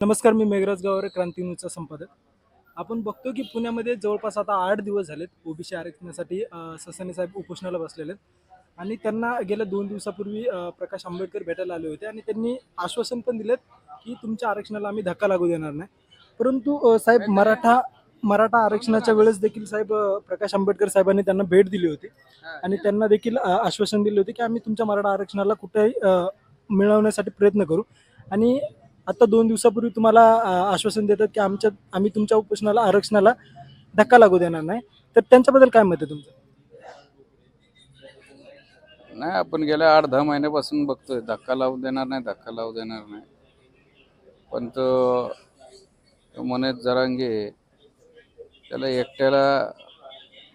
नमस्कार मी मेघराज गावरे क्रांती न्यूजचा संपादक. आपण बघतो की पुण्यामध्ये जवळपास आता आठ दिवस झालेत ओबीसी आरक्षणासाठी ससाने साहेब उपोषणाला बसलेले आहेत. आणि त्यांना गेल्या दोन दिवसापूर्वी प्रकाश आंबेडकर भेटायला आले होते आणि त्यांनी आश्वासन पण दिलेत की तुमच्या आरक्षणाला आम्ही धक्का लागू देणार नाही. परंतु साहेब मराठा मराठा आरक्षणाच्या वेळेस देखील साहेब प्रकाश आंबेडकर साहेबांनी त्यांना भेट दिली होती. आणि त्यांना देखील आश्वासन दिले होते की आम्ही तुमच्या मराठा आरक्षणाला कुठेही मिळवण्यासाठी प्रयत्न करू. आणि आता दोन दिवसापूर्वी तुम्हाला आश्वासन देतात की आमच्या आम्ही तुमच्या उपोषणाला आरक्षणाला धक्का लागू देणार नाही. तर त्यांच्याबद्दल काय मत आहे तुमचं? नाही आपण गेल्या आठ दहा महिन्यापासून बघतोय. धक्का लावू देणार नाही धक्का लावू देणार नाही. पण तो तो मनोज जरांगे त्याला एकट्याला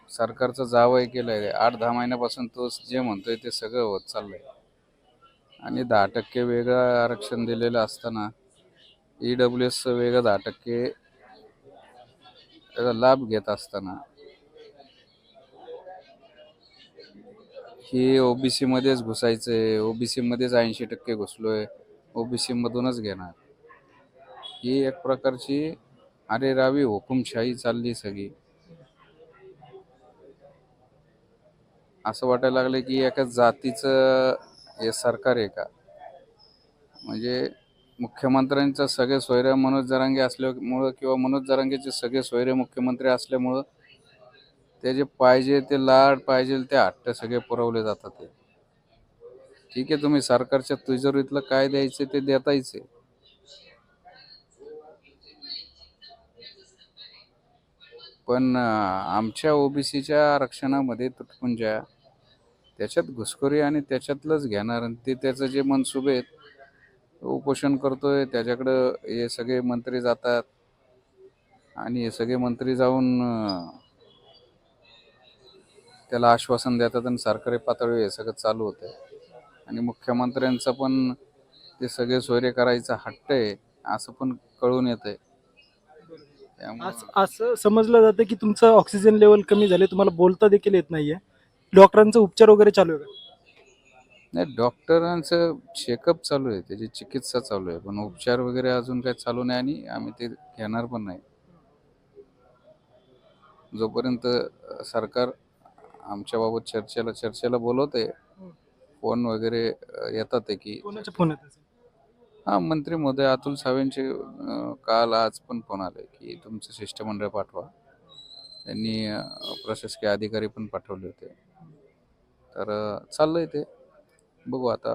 सरकारचं जावही केलं आहे आठ दहा महिन्यापासून तो जे म्हणतोय ते सगळं होत चाललंय. आणि दहा टक्के वेगळं आरक्षण दिलेलं असताना ई डब्ल्यू एसचं वेग दहा टक्के. त्याचा लाभ घेत असताना. ही ओबीसी मध्येच घुसायचंय. ओबीसी मध्येच ऐंशी टक्के घुसलोय. ओबीसी मधूनच घेणार. ही एक प्रकारची अरे रावी हुकुमशाही चालली सगळी. असं वाटायला लागलं की एका जातीचं हे सरकार आहे का? म्हणजे मुख्यमंत्र्यांचं सगळे सोयरे मनोज जरांगे असल्यामुळं किंवा मनोज जरांगेचे सगळे सोयरे मुख्यमंत्री असल्यामुळं ते जे पाहिजे ते लाड पाहिजे ते हट्ट सगळे पुरवले जातात ते. ठीक आहे तुम्ही सरकारच्या तिजोरीतलं काय द्यायचे ते देतायचे पण आमच्या ओबीसीच्या आरक्षणामध्ये तुटपुंजा त्याच्यात घुसखोरी आणि त्याच्यातलंच घेणार आणि ते त्याचं जे मनसुबे आहेत तो उपोषण करतोय. त्याच्याकडं हे सगळे मंत्री जातात. आणि हे सगळे मंत्री जाऊन त्याला आश्वासन देतात आणि सरकारी पातळीवर हे सगळं चालू होतंय. आणि मुख्यमंत्र्यांचं पण ते सगळे सोयरे करायचा हट्ट आहे असं पण कळून येतंय. आहे असं समजलं जातं की तुमचं ऑक्सिजन लेवल कमी झाले तुम्हाला बोलता देखील येत नाहीये. डॉक्टरांचा उपचार वगैरे चालू आहे का? नाही डॉक्टरांचं चेकअप चालू आहे त्याची चिकित्सा चालू आहे पण उपचार वगैरे अजून काही चालू नाही आणि आम्ही ते घेणार पण नाही. जोपर्यंत सरकार आमच्याबाबत चर्चेला चर्चेला बोलवते फोन वगैरे येतात की फोन येतात? हा मंत्री महोदय अतुल सावेंचे काल आज पण फोन आले की तुमचं शिष्टमंडळ पाठवा. त्यांनी प्रशासकीय अधिकारी पण पाठवले होते. तर चाललंय ते. बघू आता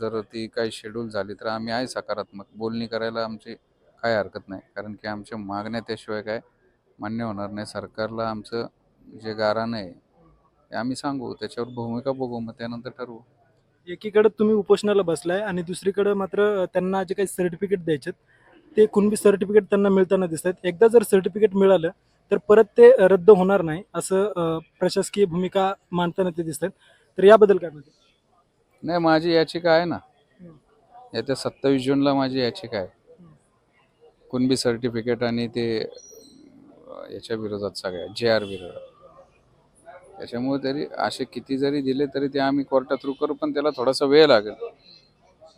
जर ती काही शेड्यूल झाली तर आम्ही आहे सकारात्मक. बोलणी करायला आमची काय हरकत नाही. कारण की आमच्या मागण्या त्याशिवाय काय मान्य होणार नाही. सरकारला आमचं जे गाराणं आहे ते आम्ही सांगू. त्याच्यावर भूमिका बघू. मग त्यानंतर ठरवू. एकीकडे तुम्ही उपोषणाला बसलाय आणि दुसरीकडे मात्र त्यांना जे काही सर्टिफिकेट द्यायचे ते कुणबी सर्टिफिकेट त्यांना मिळताना दिसत आहेत एकदा जर सर्टिफिकेट मिळालं तर परत ते रद्द होणार नाही असं प्रशासकीय भूमिका मांडताना ते दिसत आहेत तर याबद्दल काय म्हणतात नाही माझी याचिका आहे ना. येत्या सत्तावीस जूनला माझी याचिका आहे. कुणबी सर्टिफिकेट आणि ते याच्या विरोधात सगळ्या जे आर विरोधात. त्याच्यामुळे तरी असे किती जरी दिले तरी ते आम्ही कोर्टात थ्रू करू पण त्याला थोडासा वेळ लागेल.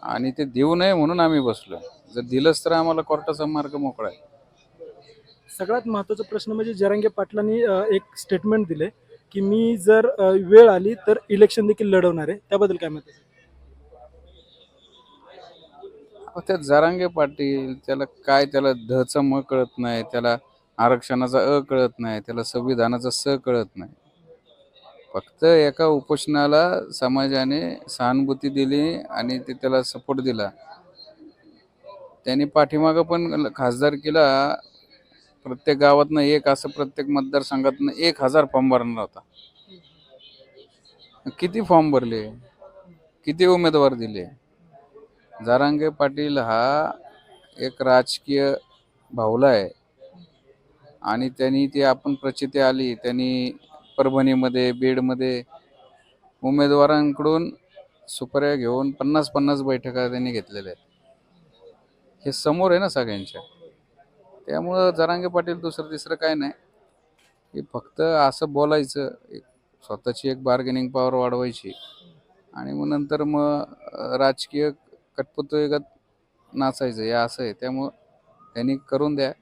आणि ते देऊ नये म्हणून आम्ही बसलो जर दिलंच तर आम्हाला कोर्टाचा मार्ग मोकळा आहे. सगळ्यात महत्त्वाचा प्रश्न म्हणजे जरांगे पाटलांनी एक स्टेटमेंट दिले. की मी जर अ, वेळ आली तर इलेक्शन देखील लढवणार आहे. त्याबद्दल काय म्हणते अहो, त्या जरांगे पाटील त्याला काय त्याला धचं म कळत नाही त्याला आरक्षणाचा अ कळत नाही त्याला संविधानाचा स कळत नाही. फक्त एका उपोषणाला समाजाने सहानुभूती दिली आणि ते त्याला सपोर्ट दिला. त्यांनी पाठीमागं पण खासदारकीला प्रत्येक गावातनं एक असं प्रत्येक मतदारसंघातनं एक हजार फॉर्म भरणार होता. किती फॉर्म भरले? किती उमेदवार दिले? जारांगे पाटील हा एक राजकीय भावला आहे. आणि त्यांनी ती आपण प्रचिती आली त्यांनी परभणीमध्ये बीडमध्ये उमेदवारांकडून सुपर्या घेऊन पन्नास पन्नास बैठका त्यांनी घेतलेल्या आहेत. हे समोर आहे ना सगळ्यांच्या. त्यामुळं जरांगे पाटील दुसरं तिसरं काय नाही. हे फक्त असं बोलायचं एक स्वतःची एक बार्गेनिंग पॉवर वाढवायची. आणि मग नंतर मग राजकीय कटपुतळीगत नाचायचं या असं आहे. त्यामुळं त्यांनी करून द्या.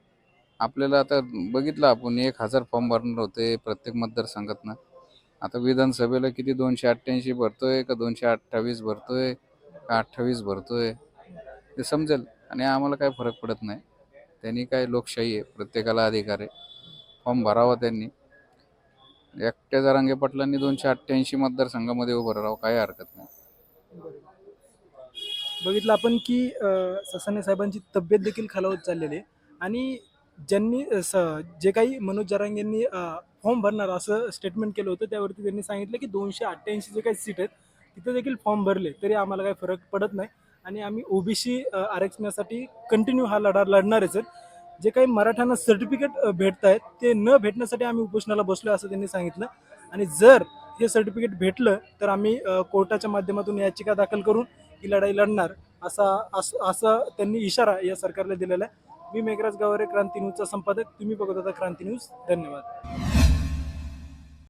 आपल्याला आता बघितलं आपण एक हजार फॉर्म भरणार होते प्रत्येक मतदारसंघातनं. आता विधानसभेला किती? दोनशे अठ्ठ्याऐंशी भरतोय का? दोनशे अठ्ठावीस भरतोय का? अठ्ठावीस भरतोय? ते समजेल. आणि आम्हाला काय फरक पडत नाही. त्यांनी काय लोकशाही आहे प्रत्येकाला अधिकार आहे. फॉर्म भरावा त्यांनी. एकट्या जरांगे पाटलांनी दोनशे अठ्ठ्याऐंशी मतदारसंघामध्ये उभं राहावं काही हरकत नाही. बघितलं आपण की अ, ससाने साहेबांची तब्येत देखील खालावत चाललेली आहे. आणि ज्यांनी स जे काही मनोज जरांग यांनी फॉर्म भरणार असं स्टेटमेंट केलं होतं त्यावरती त्यांनी सांगितलं की दोनशे अठ्ठ्याऐंशी जे काही सीट आहेत तिथे देखील फॉर्म भरले तरी आम्हाला काही फरक पडत नाही. आणि आम्ही ओबीसी आरक्षणासाठी कंटिन्यू हा लढा लढणारच आहेत. जे काही मराठ्यांना सर्टिफिकेट भेटत आहेत ते न भेटण्यासाठी आम्ही उपोषणाला बसलो असं त्यांनी सांगितलं. आणि जर हे सर्टिफिकेट भेटलं तर आम्ही कोर्टाच्या माध्यमातून याचिका दाखल करून ही लढाई लढणार असा असं असं त्यांनी इशारा या सरकारला दिलेला आहे. मी मेघराज गावरे क्रांती न्यूजचा संपादक. तुम्ही बघत होता क्रांती न्यूज. धन्यवाद.